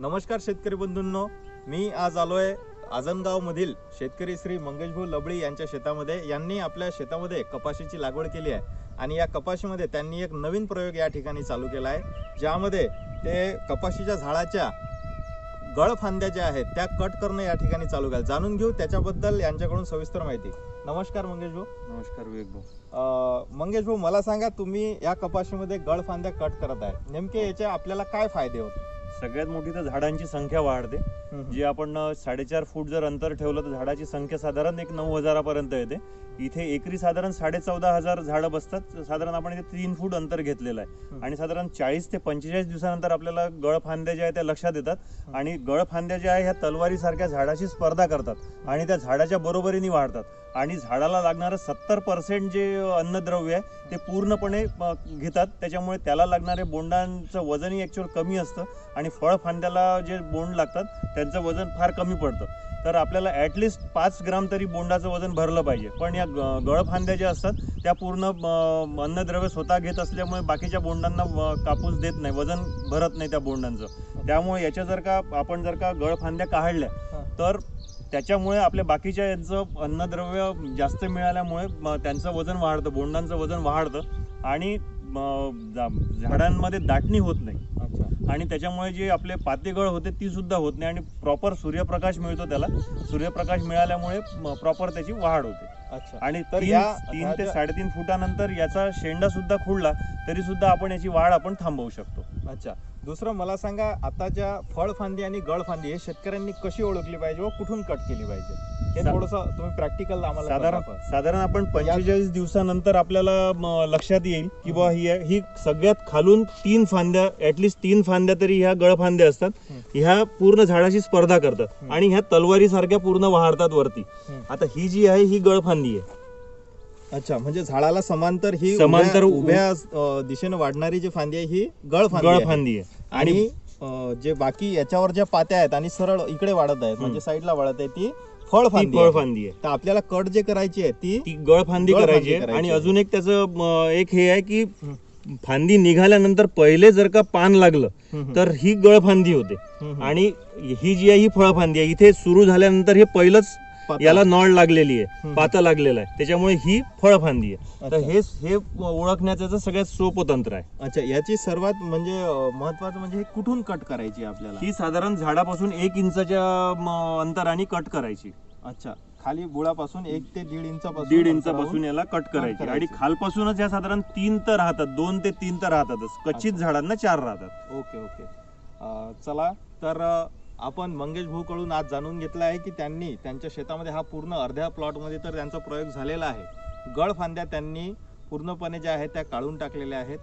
नमस्कार शेतकरी बंधूंनो मी आज आलोय आजनगाव मधील शेतकरी श्री मंगेशभाऊ लबळी यांच्या शेतामध्ये. यांनी आपल्या शेतामध्ये कपाशीची लागवड केली आहे आणि या कपाशीमध्ये त्यांनी एक नवीन प्रयोग या ठिकाणी चालू केला आहे ज्यामध्ये ते कपाशीच्या झाडाच्या गळफांद्या ज्या आहेत त्या कट करणं या ठिकाणी चालू केलं. जाणून घेऊ त्याच्याबद्दल यांच्याकडून सविस्तर माहिती. नमस्कार मंगेश भाऊ नमस्कार विवेक भाऊ मंगेश भाऊ मला सांगा तुम्ही या कपाशीमध्ये गळफांद्या कट करत आहे. नेमके याचे आपल्याला काय फायदे होत सगळ्यात मोठी तर झाडांची संख्या वाढते. जी आपण साडेचार फूट जर अंतर ठेवलं तर झाडाची संख्या साधारण एक नऊ हजारापर्यंत येते. इथे एकरी साधारण साडे चौदा हजार झाडं बसतात. साधारण आपण इथे तीन फूट अंतर घेतलेलं आहे. आणि साधारण चाळीस ते पंचेचाळीस दिवसानंतर आपल्याला गळफांद्या ज्या आहेत त्या लक्षात येतात. आणि गळफांद्या ज्या आहे ह्या तलवारीसारख्या झाडाशी स्पर्धा करतात. आणि त्या झाडाच्या बरोबरीने वाढतात. आणि झाडाला लागणारं सत्तर पर्सेंट जे अन्नद्रव्य आहे ते पूर्णपणे घेतात. त्याच्यामुळे त्याला लागणारे बोंडांचं वजनही ॲक्च्युअल कमी असतं आणि फळफांद्याला जे बोंड लागतात त्यांचं वजन फार कमी पडतं. तर आपल्याला ॲटलिस्ट पाच ग्राम तरी बोंडाचं वजन भरलं पाहिजे. पण या ग- गळफांद्या ज्या असतात त्या पूर्ण अन्नद्रव्य स्वतः घेत असल्यामुळे बाकीच्या बोंडांना कापूस देत नाही वजन भरत नाही त्या बोंडांचं. त्यामुळे याच्या जर का आपण जर का गळफांद्या काढल्या. तर त्याच्यामुळे आपल्या बाकीच्या यांचं अन्नद्रव्य जास्त मिळाल्यामुळे त्यांचं वजन वाढतं बोंडांचं वजन वाढतं आणि झाडांमध्ये दाटणी होत नाही. अच्छा. आणि त्याच्यामुळे जे आपले पातेगळ होते ती सुद्धा होत नाही आणि प्रॉपर सूर्यप्रकाश मिळतो त्याला. सूर्यप्रकाश मिळाल्यामुळे प्रॉपर त्याची वाढ होते. अच्छा. आणि तर या- तीन ते साडेतीन फुटानंतर याचा शेंडा सुद्धा खुडला तरी सुद्धा आपण याची वाढ आपण थांबवू शकतो. अच्छा. दुसरं मला सांगा आता ज्या फळफांदी आणि गळफांदी हे शेतकऱ्यांनी कशी ओळखली पाहिजे व कुठून कट केली पाहिजे हे सा- थोडस तुम्ही प्रॅक्टिकल आम्हाला साधारण सांगा. साधारण आपण पंचेचाळीस दिवसानंतर आपल्याला म, लक्षात येईल की बा ही ही सगळ्यात खालून तीन फांद्या ऍटलिस्ट तीन फांद्या तरी ह्या गळफांद्या असतात हम्म. ह्या पूर्ण झाडाशी स्पर्धा करतात. आणि ह्या तलवारी सारख्या पूर्ण वाढतात वरती. आता ही जी आहे ही गळफांदी आहे अच्छा म्हणजे झाडाला समांतर ही समांतर उभ्या- अं, दिशेने वाढणारी जी फांदी आहे ही गळफांदी आहे. गळफांदी आहे आणि अं, जे बाकी याच्यावर ज्या पात्या आहेत आणि सरळ इकडे वाढत आहेत म्हणजे साईडला वाढत आहे ती ती फळफांदी आहे. फळफांदी आहे तर आपल्याला कट जे करायची आहे ती ती गळफांदी गळफांदी करायची आहे करायची आणि आहे. अजून एक त्याचं म, एक हे आहे की. फांदी निघाल्यानंतर पहिले जर का पान लागलं. तर ही गळफांदी होते हम्म. आणि ही जी आहे ही फळफांदी आहे इथे सुरू झाल्यानंतर हे पहिलंच. याला नॉड लागलेली आहे. पाता लागलेला आहे. त्याच्यामुळे ही फळफांदी आहे. तर. हे हे ओळखण्याचं सगळ्यात सोपं तंत्र आहे. अच्छा याची सर्वात म्हणजे महत्वाचं म्हणजे हे कुठून कट करायची आपल्याला? ही साधारण झाडापासून एक इंचाच्या अंतराने कट करायची. अच्छा खाली बुळापासून एक ते दीड इंचापासून दीड इंचापासून याला कट करायची. आणि खालपासूनच या साधारण तीन तर राहतात दोन ते तीन तर राहतातच. कच्चित. झाडांना चार राहतात. Okay okay. चला तर आपण मंगेश भाऊ कडून आज जाणून घेतलं आहे की त्यांनी त्यांच्या शेतामध्ये हा पूर्ण अर्ध्या प्लॉटमध्ये तर त्यांचा प्रयोग झालेला आहे. गळफांद्या त्यांनी पूर्णपणे ज्या आहेत त्या काढून टाकलेल्या आहेत.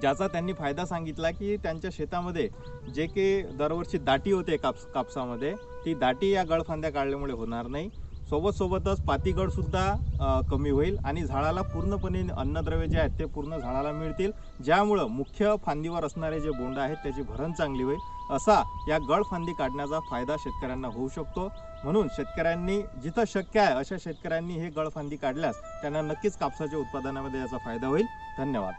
ज्याचा त्यांनी फायदा सांगितला की त्यांच्या शेतामध्ये जे की दरवर्षी दाटी होते कापस कापसामध्ये ती दाटी या गळफांद्या काढल्यामुळे होणार नाही. सोबत सोबतच पातीगडसुद्धा कमी होईल आणि झाडाला पूर्णपणे अन्नद्रव्य जे आहेत ते पूर्ण झाडाला मिळतील. ज्यामुळं मुख्य फांदीवर असणारे जे बोंड आहेत त्याची भरण चांगली होईल. असा या गळफांदी काढण्याचा फायदा शेतकऱ्यांना होऊ शकतो. म्हणून शेतकऱ्यांनी जिथं शक्य आहे अशा शेतकऱ्यांनी हे गळफांदी काढल्यास त्यांना नक्कीच कापसाच्या उत्पादनामध्ये याचा फायदा होईल. धन्यवाद.